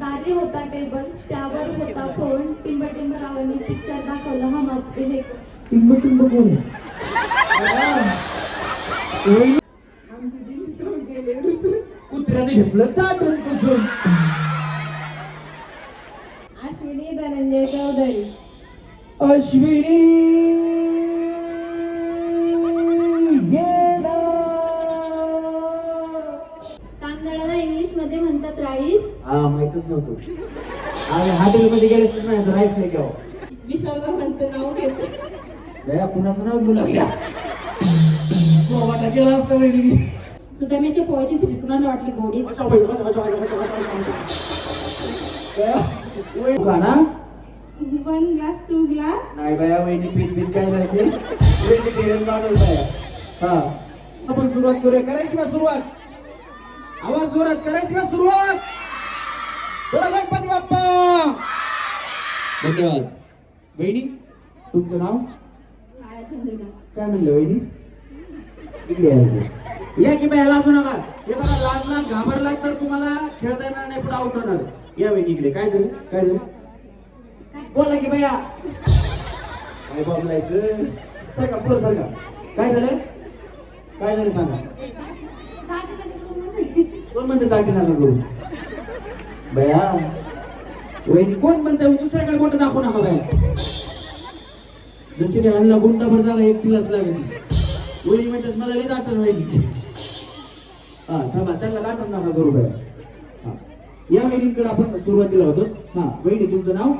दारी होता टेबल त्यावर होता फोन टिंब टिंब रावांनी पिक्चर दाखवलं. हा मग हे टिंब टिंब कोण? आमचे दिल ठेवून गेले कुत्र्याने घेतलं चाटून तांदळाला इंग्लिशमध्ये म्हणतात राईस. हा माहितच नव्हतं. आम्ही हॉटेलमध्ये गेलेच नाही तर राईस नाही घ्यावं विशालरावांचं नाव घेते. कुणाचं नाव घेऊ लागल्या? केला असतं वहिनी. सुदाम्याच्या सिरीज कुणाला वाटली गोडी ना. One glass two glass. नाही बाया वहिनी पीठ पीठ काय नाही ते व्हेजिटेरियन माणूस आहे हा. आपण सुरुवात करूया. करायची का सुरुवात? आवाज जोरात करायची का सुरुवात? बोला गणपती बाप्पा. धन्यवाद. वहिनी तुमचं नाव? काय म्हणलं वहिनी? इकडे या की बाया लाजू नका. हे बघा लाजला घाबरला तर तुम्हाला खेळता येणार नाही पुढे आउट होणार. या वहिनी इकडे. काय झालं? काय झालं? बोला की बाया. काय बोलायचं सरका पुढं सरका काय झालं? काय झालं सांगा? कोण म्हणते दाटी नका करू बया वहिनी कोण म्हणते दुसऱ्याकडे कोणतं दाखवू नका बाया. जशी काय हल्ला गुंडाभर झाला एकटीलाच लागत वहिनी म्हणतात मला लई दाटण वहिनी हा थांबा त्यांना दाटण नका करू बाया. हा. या वहिनीकडे आपण सुरुवातीला होतो. हा वहिनी तुमचं नाव?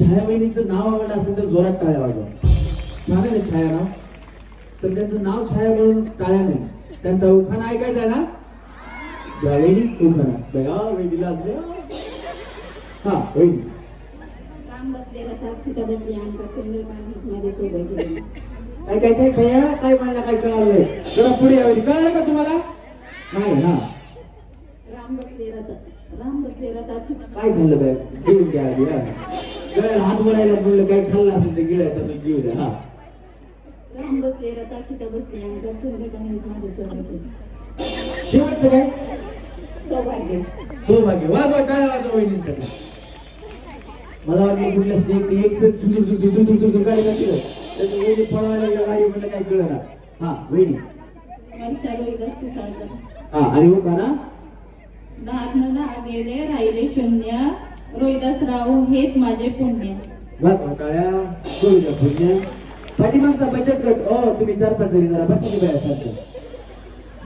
छाया वहिनीचं नाव आवडलं असेल तर जोरात टाळ्या वाजवा. छान आहे छाया नाव. तर त्यांचं नाव छाया म्हणून टाळ्या नाही. त्यांचा उखाणा ऐकायचा आहे ना वहिनी उखाणा. दया वहिनीला असले हा वहिनी. राम बसले रथात सीता बसली अंका चंद्रकांत मध्ये सोबत गेली. काय काय काय भैया काय म्हणलं काय कळालंय? जरा पुढे या वहिनी. कळलं का तुम्हाला? नाही ना राम बसले रथात. राम बसले रथात सीता काय खाल्लं बाय घेऊन द्या आधी हात बोलायला म्हणलं काय खाल्लं असेल ते गिळ्या तसं घेऊ द्या हा. राम बसले रथात सीता बसली शेवटचं काय? सौभाग्य. सौभाग्य. वाजवा टाळ्या वाजवा वहिनीसाठी. मला वाटलं कुठल्या स्नेक एक धुर धुर धुर धुर धुर गाडी त्याचं वहिनी पळवायला गेलं गाडी म्हणलं काय कळलं ना. हा वहिनी. हा आणि हो का ना? दहा न दहा गेले राहिले शून्य. रोहिदास राव हेच माझे पुण्य. वाजवा गोविंदा पुण्य. पाठीमागचा बचत गट ओ तुम्ही चार पाच जणी जरा बसा की बाया सारखं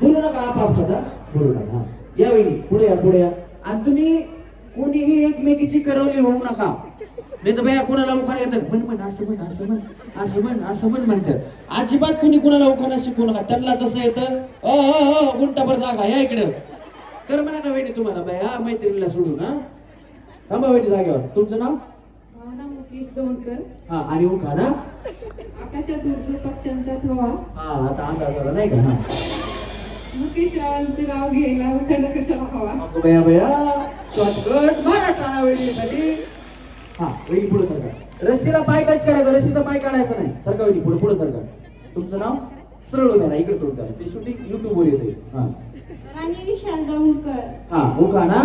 बोलू नका आपाप स्वतः. बोलू नका हा. या वहिनी पुढे या पुढे या. आणि तुम्ही कोणीही एकमेकीची करवली होऊ नका. नाही तर बाया कोणाला उखाणा येतात म्हण म्हण असं म्हण असं म्हण असं म्हण असं म्हण म्हणतात. अजिबात कोणी कोणाला उखाणा शिकवू नका. त्यांना जसं येतं अ अ, गुंटाभर जागा या इकडं. कर म्हणा का वहिनी तुम्हाला बाया मैत्रिणीला सोडू ना थांबा वहिनी जागेवर. तुमचं नाव? हा आणि उखाणा आकाशात उर्दू पक्ष्यांचा थवा हा आता असा झाला नाही का? हा मुकेश रावांचे नाव घ्यायला उखाणा कशाला हवा? अगं बया बया शॉर्टकट मारा टाळा वहिनीसाठी हा वहिनी पुढे सरका. रस्सीला पाय टच करायचा रस्सीचा पाय काढायचा नाही. सरका वहिनी पुढे पुढे सरका. तुमचं नाव? सरळ उभ्या राहा इकडे तोड करा. ते शूटिंग युट्यूब वर येते हा. राणी विशाल दौंडकर हा उखा ना.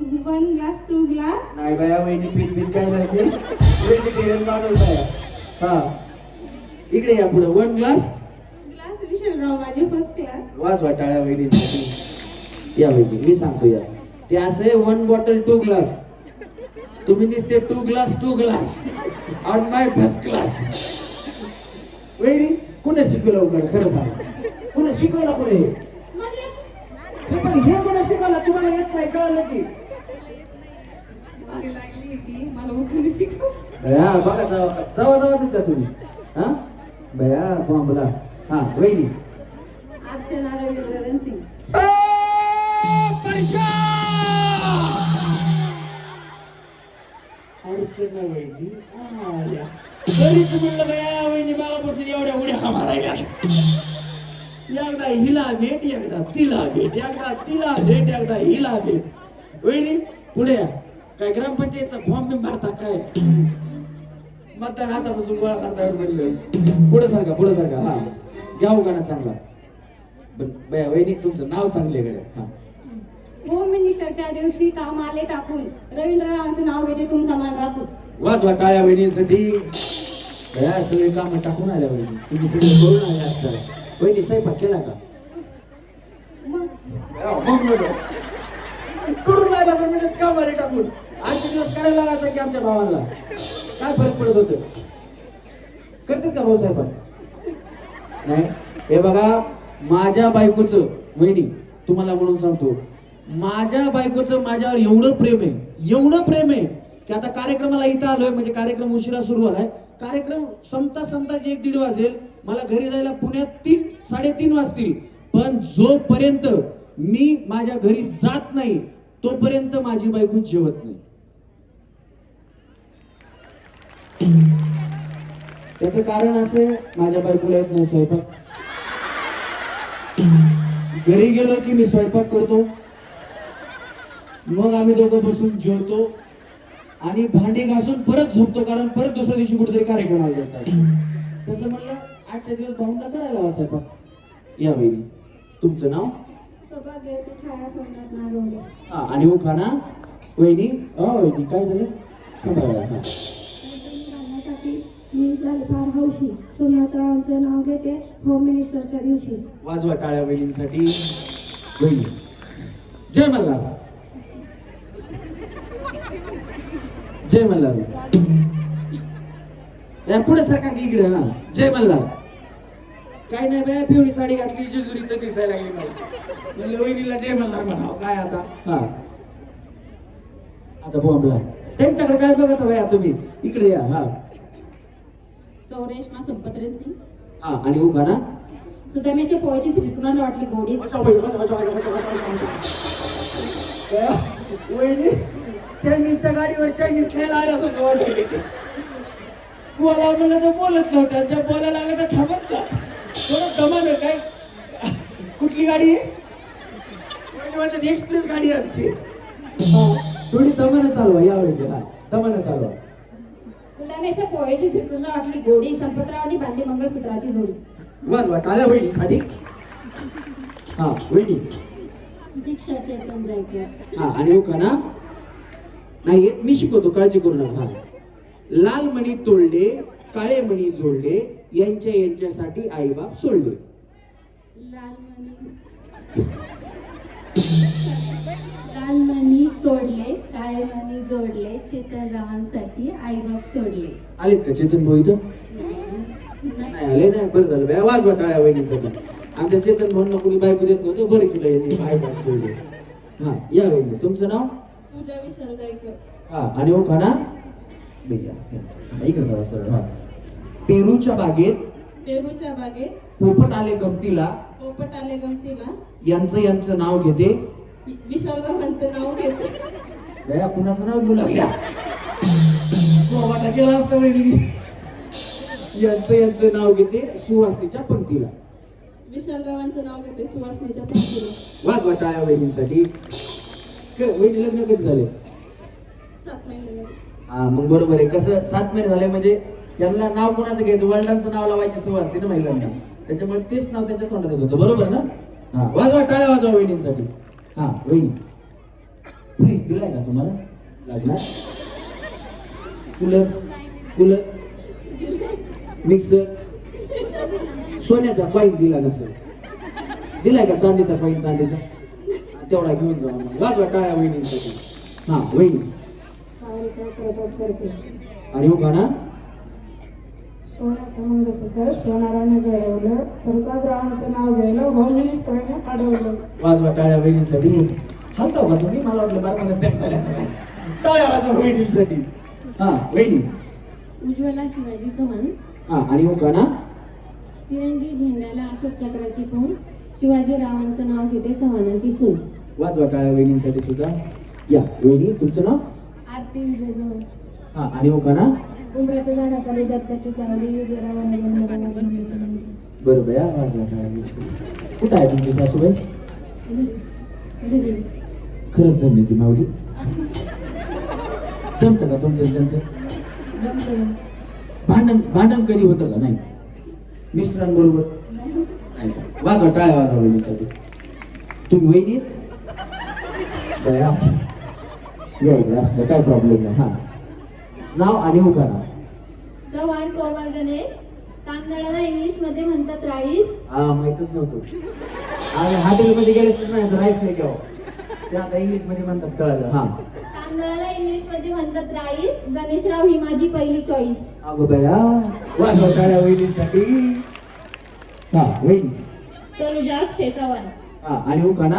One glass two glass. नाही बाया वहिनी पीठ पीठ काय नाही व्हेजिटेरियन माणूस आहे. हा. इकडे या पुढे. One glass two glass Vishalrao माझे फर्स्ट क्लास वाजवा टाळ्या वहिनीसाठी. या वहिनी मी सांगतो या. ते असे वन बॉटल टू ग्लास तुम्ही नुसते two glass two glass on my first class वहिनी कुणा शिकवलं उघड खरं सांगा. कुणा शिकवलं कुणे? हे हे कुणा शिकवलं? तुम्हाला येत नाही कळलं की मागे लागली होती मला उखाणे शिकव बया बघा जावा जावा जावाच का तुम्ही. हा? बया बॉम्बला. हा वहिनी. अर्चना रवींद्र रणसिंग अर्चना वहिनी. तरीच म्हणलं बाया वहिनी मागापासून एवढ्या उड्या मारायला एकदा हिला भेट एकदा तिला भेट एकदा तिला भेट एकदा हिला भेट. वहिनी पुढे या. काय ग्रामपंचायतचा फॉर्म बिम भरता काय? मतदान हातापासून गोळा करता म्हणलं पुढे सारखा पुढे सारखा. हा. घ्या उगाना चांगला. पण बया वहिनी तुमचं नाव चांगले कडे हा. होम मिनिस्टरच्या दिवशी काम आले टाकून रवींद्र रावांचं नाव घेते तुमचा मान राखून वाजवा टाळ्या वहिनीसाठी. बया सगळे काम टाकून आल्या वहिनी. तुम्ही सगळे करून आले असता. वहिनी स्वयंपाक केला का? मग? हा, मग. करून राहिला तर म्हणजे कामारे टाकून. आजचे दिवस करायला लागायचा की आमच्या भावांना? काय फरक पडत होत? करतात का भाऊ साहेब नाही? हे बघा माझ्या बायकोचं वहिनी तुम्हाला म्हणून सांगतो माझ्या बायकोचं माझ्यावर एवढं प्रेम आहे एवढं प्रेम आहे की आता कार्यक्रमाला इथं आलोय म्हणजे कार्यक्रम उशिरा सुरू झालाय. कार्यक्रम संपता संपता जे एक दीड वाजेल मला घरी जायला पुण्यात तीन साडेतीन वाजतील. पण जोपर्यंत मी माझ्या घरी जात नाही तोपर्यंत माझी बायको जेवत नाही. त्याचं कारण असे माझ्या बायकोला येत नाही स्वयंपाक. घरी गेलो की मी स्वयंपाक करतो. मग आम्ही दोघं बसून जेवतो. आणि भांडी घासून परत झोपतो कारण परत दुसऱ्या दिवशी कुठेतरी कार्यक्रमाला जायचा असतो तसं म्हणलं आजच्या दिवस भाऊंना करायला हवा स्वयंपाक. या बहिणी तुमचं नाव? हा आणि उखाना वहिनी? अ वहिनी काय झालं? मी झाले फार हौशी. सोमनाथ नाव घेते होम मिनिस्टरच्या दिवशी. वाजवा टाळ्या बहिणींसाठी बहिणी जय मल्हार. जय मल्हार. या पुढे सारखा की इकडे हा. जय मल्हार. काय नाही बाय पिवळी साडी घातली जेजुरी तर दिसायला लागली मला. म्हणलं वहिनीला जय मल्हार म्हणावं. काय आता? हा. आता बोंबला. त्यांच्याकडे काय बघत बाया तुम्ही? इकडे या हा. सौरेशमा संपतरेन सिंग. हा आणि उखाना सुदाम्याच्या पोळ्याची श्रीकुणाला वाटली गोडी. चायनीजच्या गाडीवर चायनीज खायला आल्यासारखं वाटलं बोला म्हणलं तर बोलत नव्हत्या ज्या बोलायला लागलं तर थांबत का थोडं दमान काय? कुठली गाडी म्हणतात एक्सप्रेस गाडी आहे आमची. हा, थोडी दमानं चालवा यावेळी हा दमानं चालवा. सुदाम्याच्या पोळ्याची श्रीकृष्ण वाटली गोडी संपतरावांनी बांधली मंगळसूत्राची जोडी. वाजवा टाळ्या वहिनीसाठी हा वहिनी. दीक्षा चेतन जायकर हा आणि उखाना नाही येत मी शिकवतो काळजी करू नका. हा लाल मणी तोडले काळे मणी जोडले यांच्या यांच्यासाठी आईबाप सोडले. लाल मणी. तोडले काळे मणी जोडले चेतनरावांसाठी आईबाप सोडले. आलेत का चेतन भाऊ इथं? नाही. आले नाही बरं झालं बाय वाजवा टाळ्या वहिनीसाठी आमच्या चेतन भाऊंना कोणी बायको देत नव्हतं बरं केलं यांनी आईबाप सोडले. हा या वहिनी तुमचं नाव? पूजा विशाल गायकर हा आणि उखाना भैया ऐकत राहा सरळ. हा. पेरूच्या बागेत पेरूच्या बागेत पोपट आले गमतीला. पोपट आले गमतीला. यांचं यांचं नाव घेते विशालरावांचं नाव घेते. दया कुणाचं नाव घेऊ लागल्या? वाटा केला असता वहिनी. यांचं यांचं नाव घेते सुवासनीच्या पंक्तीला. विशालरावांचं नाव घेते सुवासनीच्या पंक्तीला. वाज वाटाळ्या वहिनीसाठी. वहिनी लग्न कधी झाले? सात महिने हा मग बरोबर आहे. कसं सात महिने झाले म्हणजे त्यांना नाव कोणाचं घ्यायचं? वडिलांचं नाव लावायची सवय असते ना महिलांना. त्याच्यामुळे तेच नाव त्यांच्या तोंडात येत होतं. बरोबर ना? हा वाजवा टाळ्या वाजवा वहिनींसाठी. हा वहिनी. फ्रीज दिलाय का तुम्हाला? लागला कूलर कूलर. मिक्सर. सोन्याचा कॉईन दिला नसेल दिलाय का चांदीचा कॉईन चांदीचा? तेवढा घेऊन जा. वाजवा टाळ्या वहिनींसाठी. हा वहिनी. आणि हो ना मंगळसूत्र सोनाराने घडवलं. प्रतापरावांचं नाव घ्यायला होम मिनिस्टरने अडवलं वाजवा टाळ्या वहिनींसाठी. हलता का तुम्ही? मला वाटलं बारमध्ये पॅक झाल्या? टाळ्या वाजवा वहिनींसाठी. हा वहिनी. उज्ज्वला शिवाजी चव्हाण. हा आणि हो ना तिरंगी झेंड्याला अशोक चक्राची खूण शिवाजीरावांचं नाव घेते चव्हाणांची सून. वाजवा टाळ्या वहिनींसाठी सुद्धा. या वहिनी तुमचं नाव? आरती विजय चव्हाण. हा आणि हो ना उमराच्या झाडाखाली दत्ताची सावली जन्मदिन बरोबर या वहिनींसाठी कुठं आहे तुमची सासूबाई? खरंच धन्य ती माऊली. जमतं का तुमचं त्यांचं? भांडण भांडण कधी होतं का? नाही. मिस्टरांबरोबर? नाही? वाजवा टाळ्या वाजवा वहिनीसाठी तुम्ही वहिनी? या. असलं काय प्रॉब्लेम नाही. हा. नाव आणि उखाणा चव्हाण कोमल गणेश. तांदळाला इंग्लिशमध्ये म्हणतात राईस. हा माहितच नव्हतं. आणि हॉटेलमध्ये गेले नाही तर राईस नाही घ्यावं ते आता इंग्लिशमध्ये म्हणतात कळालं. हा. तांदळाला इंग्लिशमध्ये म्हणतात राईस. गणेशराव ही माझी पहिली चॉईस अगं बया वाजवा टाळ्या वहिनीसाठी. हा वहिनी. तनुजा अक्षय चव्हाण हा आणि उखाणा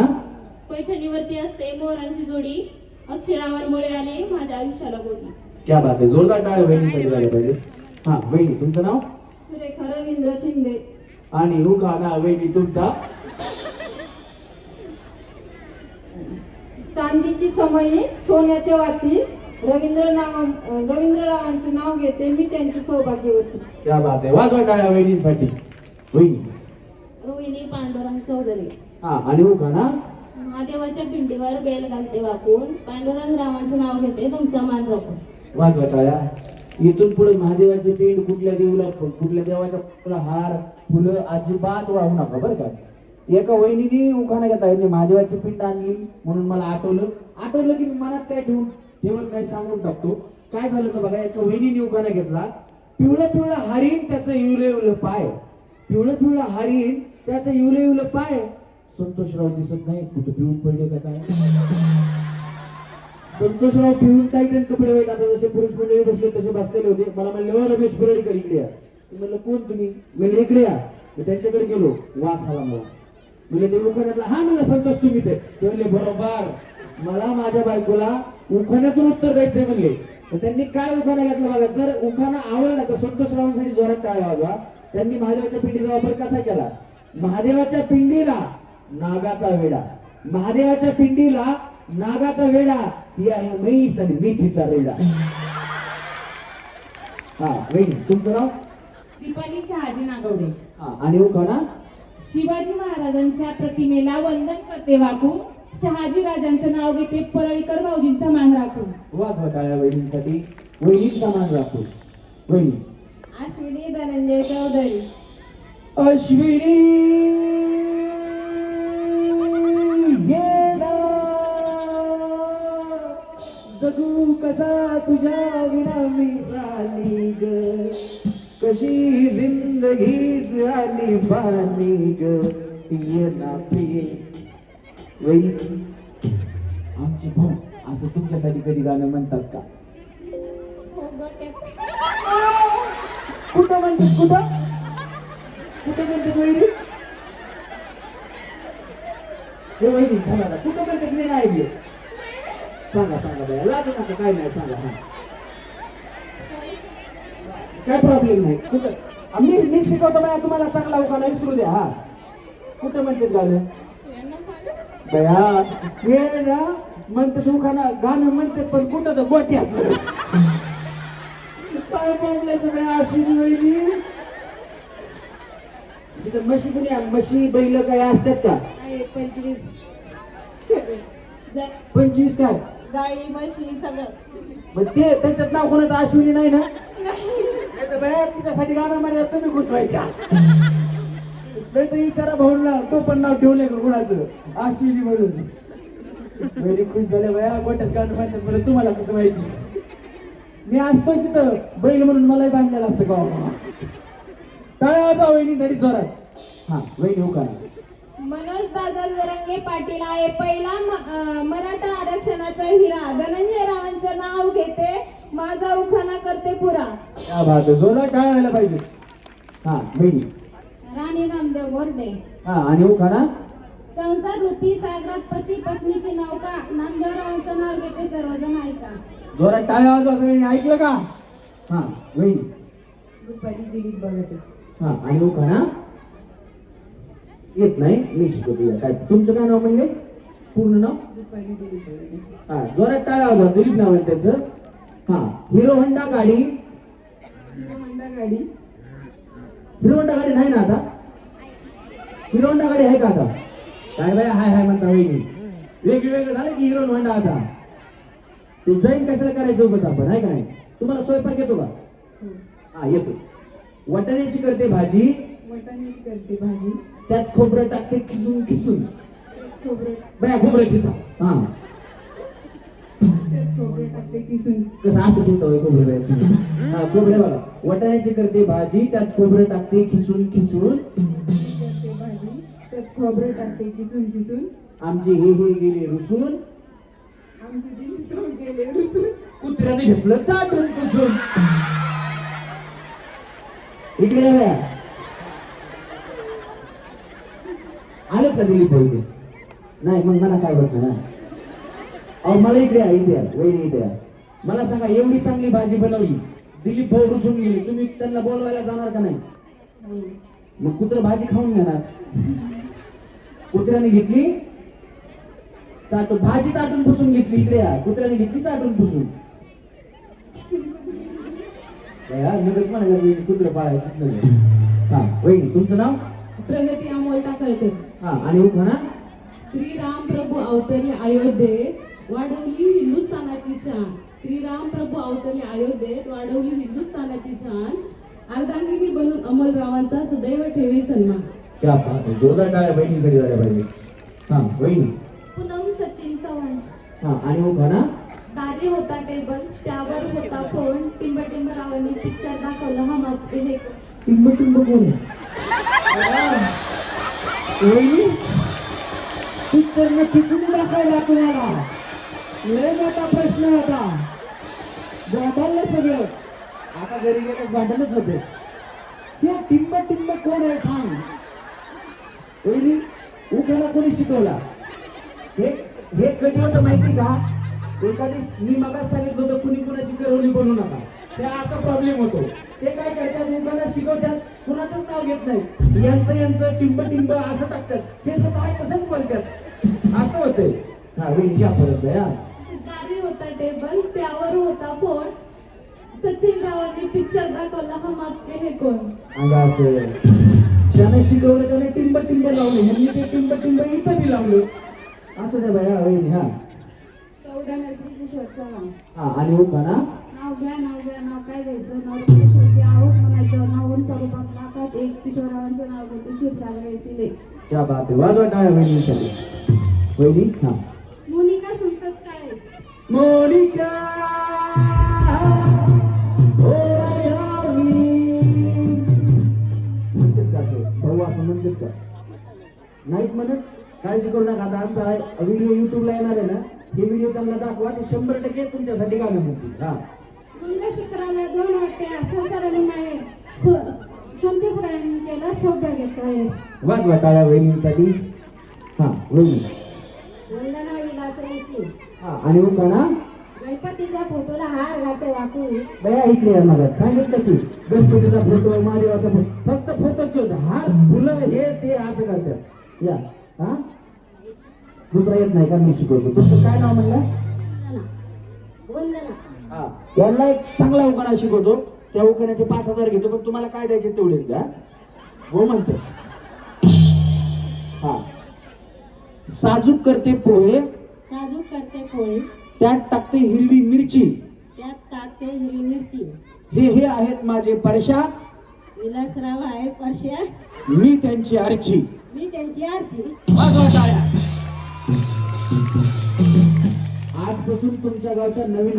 पैठणीवरती असते मोरांची जोडी. अक्षरावर आले माझ्या आयुष्याला गोडी. क्या बात आहे जोरदार टाळ्या वहिनीसाठी झाल्या पाहिजे. हा वहिनी तुमचं नाव? सुरेखा रवींद्र शिंदे. आणि उखाणा वहिनी तुमचा? चांदीची समयी सोन्याच्या वाती. रवींद्र नाव रवींद्ररावांचे नाव घेते मी त्यांची सौभाग्यवती क्या बात आहे वाजवा टाळ्या वहिनीसाठी वहिनी रोहिणी पांडुरंग चौधरी. हा आणि उखाणा महादेवाच्या पिंडीवर बेल घालते वाकून. पांडुरंग रावांचं नाव घेते तुमचा मान राखून वाजवा टाळ्या इथून पुढे महादेवाचे पिंड कुठल्या देऊला कुठल्या देवाचा हार फुलं अजिबात वाहू नका बरं का? एका वहिनीने उखाणा घेतला यांनी महादेवाची पिंड आणली म्हणून मला आठवलं. आठवलं की मी मनात काय ठेवून ठेवत नाही सांगून टाकतो. काय झालं तर बघा एका वहिनीने उखाणा घेतला. पिवळं पिवळं हरीन त्याचं इवलं इवलं पाय. पिवळं पिवळं हरीन त्याचं इवलं इवलं पाय. संतोषराव दिसत नाही कुठं पिऊन पडले का काय? संतोषराव पिऊन टाईटन कपडे वाईट आता जसे पुरुष मंडळी बसले तसे बसलेले होते. मला म्हणले हो, रमेश बिरडकर इकडे या. म्हणलं कोण तुम्ही? म्हणले इकडे या. मी त्यांच्याकडे गेलो वास आला मला. म्हणले ते उखाण्यातला हा म्हणलं संतोष तुम्हीच आहे. ते म्हणले बरोबर. मला माझ्या बायकोला उखाण्यातून उत्तर द्यायचंय म्हणले. तर त्यांनी काय उखाणा घेतला बघा जर उखाणा आवडला तर संतोषरावांसाठी जोरात काय वाजवा. त्यांनी महादेवाच्या पिंडीचा वापर कसा केला? महादेवाच्या पिंडीला नागाचा वेडा महादेवाच्या पिंडीला नागाचा वेडा ही आहे म्हैस आणि मेथीचा रेडा हा वहिनी तुमचं नाव? दीपाली शहाजी नागवडे. हा आणि उखाणा? शिवाजी महाराजांच्या प्रतिमेला वंदन करते वाकू शहाजी राजांचं नाव घेते परळीकर भाऊजींचा मान राखून. वाजवा टाळ्या वहिनीसाठी वहिनीचा मान राखू वहिनी. अश्विनी धनंजय चौधरी. अश्विनी! जगू कसा तुझ्या विना मी राणी ग? कशी जिंदगीच आणि पाणी ग? ये ना पिये वही आमची भाऊ असं तुमच्यासाठी कधी गाणं म्हणतात का? कुठं म्हणतात कुठं? कुठं म्हणतात वैरी हे वहिनी थांबा कुठं म्हणतात मी नाही ऐकले. सांगा सांगा बाया लाजू नका काय नाही सांगा हा. काय प्रॉब्लेम नाही. कुठं? मी मी शिकवतो बाया तुम्हाला चांगला उखाणा विसरू द्या हा. कुठं म्हणतात गाणं? बया हे ना म्हणतात उखाणा गाणं म्हणतात पण कुठं तर गोट्यात. काय बोलायचं बाया अशी वहिनी तिथं म्हशी कुणी म्हशी बैल काय असतात का? पंचवीस पंचवीस काय? गाई म्हशी सगळं. मग ते त्यांच्यात नाव कोणाचं अश्विनी नाही ना? नाही. तर बाया तिच्यासाठी गाणं म्हणा तुम्ही घुसवायच्या नाही तर विचारा भाऊंना तो पण नाव ठेवलंय का कोणाचं? अश्विनी म्हणून. वेरी खुश झाले बाया गोट्यात गाणं म्हणतात बरं तुम्हाला कसं माहिती? मी असतोय तिथं बैल म्हणून मलाही बांधलेलं असतं गावा टाळ्या वाजवा वहिनीसाठी जोरात. हा वहिनी का मनोज दादा जरंगे पाटील आहे. पहिला म- मराठा आरक्षणाचा हिरा. धनंजय रावांचं नाव घेते. माझा उखाणा करते पुरा. क्या झाल्या पाहिजे. हा वहिनी राणी नामदेव बोर्डे. हा आणि हो का ना संसार रूपी सागरात पती पत्नीची नौका नामदेवरावांचं नाव घेते सर्वजण ऐका. जोरात टाळ्या वाजवा सगळ्यांनी ऐकलं का? हा वहिनी दुपारी दिलीप बघते. हा आणि हो ना येत नाही. मी शिकवतो. काय? तुमचं काय नाव म्हणले? पूर्ण नाव? हा जोरात टाळ्या वाजवा दिलीप नाव आहे त्याचं. हा हिरो होंडा गाडी. हिरो होंडा गाडी. हिरो होंडा गाडी नाही ना आता? हिरो होंडा गाडी आहे का आता? काय बाय हाय हाय म्हणता वहिनी. वेगवेगळं झालं की हिरो होंडा आता. ते जॉईन कशाला करायचं उगाच आपण आहे का नाही? तुम्हाला स्वयंपाक येतो का? हा. येतो वाटाण्याची करते भाजी. वटाण्याची करते भाजी. त्यात खोबरं टाकते खिसून खिसून. खोबरे बया खोबरं खिसा. हा. किसून कसं असं खिसतं खोबरं हा खोबरं बघा. वाटाण्याची करते भाजी त्यात खोबरं टाकते खिसून खिसून. करते त्यात खोबरे टाकते किसून किसून आमची हे हे गेले रुसून. गेले रुसून कुत्र्याने घेतलं चाटून पुसून. इकडे या बया. आलं का दिलीप भाऊ इथे नाही मग मला काय होत ना? अहो मला इकडे या इथे या वहिनी इथे या मला सांगा एवढी चांगली भाजी बनवली दिलीप भाऊ रुसून गेली तुम्ही त्यांना बोलवायला जाणार का नाही? मग कुत्र भाजी खाऊन घेणार. कुत्र्याने घेतली चाटून भाजी चाटून पुसून घेतली इकडे या. कुत्र्याने घेतली चाटून पुसून. बया, मगच मला कुत्र पाळायचंच नाही. हा वहिनी तुमचं नाव? प्रगती अमोल टाकळते हा आणि म्हणा. श्रीराम प्रभू अवतरले अयोध्येत वाढवली हिंदुस्थानाची शान. श्रीराम प्रभू अवतरले अयोध्येत वाढवली हिंदुस्थानाची शान. अर्धांगिनी बनून अमलरावांचा सदैव ठेवी सन्मान. क्या बात जोरदार बहिणीसाठी झाल्या पाहिजे हा पूनम सचिन चव्हाण. हा आणि म्हणा. दारी होता टेबल त्यावर होता फोन. टिंब टिंब रावांनी पिक्चर दाखवलं हे टिंब टिंब कोण पिक्चर नक्की कुणी दाखवला तुम्हाला. लय मोठा प्रश्न होता. भांडणलं सगळं. आता घरी गेल्यास भांडणच होते. हे टिंब टिंब कोण आहे सांग. एरी उखाला कोणी शिकवला? हे हे कधी होतं माहिती का? एखादी मी मगा सांगितलं होतं कुणी कुणाची करवली बनवू नका. त्या असा प्रॉब्लेम होतो. ते काय करतात? उखाला शिकवतात. कुणाचंच नाव घेत नाही. यांचं यांचं टिंब टिंब असं टाकतात. ते जसं आहे तसंच बोलतात. असं होतंय. हा वहिनी या परत या दारी होता टेबल त्यावर होता फोन सचिन रावांनी पिक्चर दाखवला हम आपके हे कोण? अंगा असं. त्याने शिकवलं त्याने टिंब टिंब लावले. ह्यांनी ते टिंब टिंब इथं बी लावलं. असं द्या बाया वहिनी हा चव्हाण हा? आणि उखाणा. नाव घ्या नाव घ्या नाव काय द्यायचं? नाव शेवटी आहोत. म्हणायचं नावून स्वरूपात नाकात एक किशोरावांचं नाव घेते क्षीरसागराची लेख क्या बात आहे. वाजवा टाळ्या वहिनीसाठी. वहिनी हा. मोनिका संतोष काळे मोनिका! ओ राधावली. म्हणतात का असं? भाऊ असं म्हणतात का? नाहीत म्हणत? काळजी करू नका. आता आमचा व्हिडिओ युट्यूबला येणार आहे ना. हे व्हिडिओ त्यांना दाखवा. ते शंभर टक्के तुमच्यासाठी गाणं म्हणतील. हा. मंगळसूत्राला दोन वाट्या संसाराने माहेर संतोष रायांनी केला सौभाग्याचा आहे. वाजवा टाळ्या वहिनीसाठी. हा वहिनी. वंदना विलास रेसी हा आणि उखाणा गणपतीच्या फोटोला हार घालते वाकू बया इकडे या मला. सांगितलं की गणपतीचा फोटो महादेवाचा फोटो. फक्त फोटोच हार फुलं हे ते असं करतात या हा? दुसरा येत नाही का मी शिकवतो? तुमचं काय नाव म्हणलं? यांना एक चांगला उखाणा शिकवतो. त्या उखाण्याचे पाच हजार घेतो पण तुम्हाला काय द्यायचे तेवढेच द्या. हो म्हणतो. हा. साजूक करते पोहे. साजूक करते पोळी त्यात टाकते हिरवी मिरची. त्यात टाकते हिरवी मिरची. हे हे आहेत माझे परशा विलासराव आहे परश्या. मी त्यांची आरची. मी त्यांची आरची. आजपासून तुमच्या गावच्या नवीन